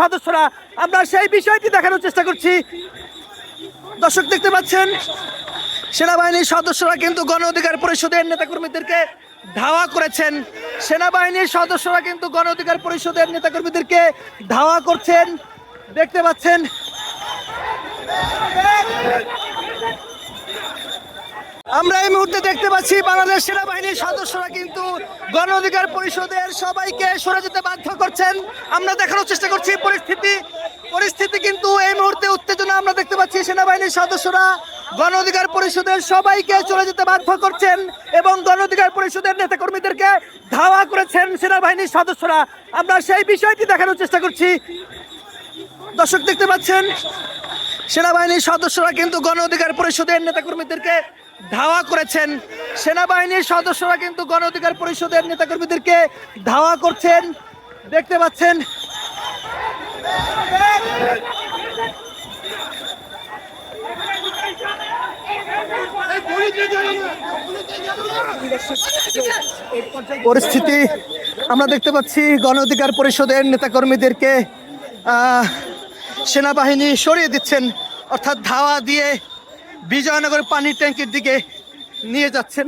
সদস্যরা আমরা সেই বিষয়টি দেখানোর চেষ্টা করছি। দর্শক দেখতে পাচ্ছেন, সেনাবাহিনীর সদস্যরা কিন্তু গণ অধিকার পরিষদের নেতাকর্মীদেরকে ধাওয়া করেছেন। সেনাবাহিনীর সদস্যরা কিন্তু গণ অধিকার পরিষদের নেতাকর্মীদেরকে ধাওয়া করছেন। দেখতে পাচ্ছেন আমরা এই মুহূর্তে দেখতে পাচ্ছি বাংলাদেশ সেনাবাহিনীর সদস্যরা কিন্তু গণ অধিকার পরিষদের সবাইকে সরে যেতে বাধ্য করছেন। আমরা দেখানোর চেষ্টা করছি পরিস্থিতি। পরিস্থিতি কিন্তু এই মুহূর্তে উত্তেজনা আমরা দেখতে পাচ্ছি সেনাবাহিনীর সদস্যরা গণ অধিকার পরিষদের সবাইকে চলে যেতে বাধ্য করছেন এবং গণ অধিকার পরিষদের নেতাকর্মীদেরকে ধাওয়া করেছেন সেনাবাহিনীর সদস্যরা। আমরা সেই বিষয়টি দেখানোর চেষ্টা করছি। দর্শক দেখতে পাচ্ছেন সেনাবাহিনীর সদস্যরা কিন্তু গণ অধিকার পরিষদের নেতাকর্মীদেরকে ধাওয়া করেছেন। সেনাবাহিনীর সদস্যরা কিন্তু গণ অধিকার পরিষদের নেতাকর্মীদেরকে ধাওয়া করছেন। দেখতে পাচ্ছেন। পরিস্থিতি আমরা দেখতে পাচ্ছি। গণ অধিকার পরিষদের নেতাকর্মীদেরকে সেনাবাহিনী সরিয়ে দিচ্ছেন। অর্থাৎ ধাওয়া দিয়ে বিজয়নগর পানির ট্যাঙ্কির দিকে নিয়ে যাচ্ছেন।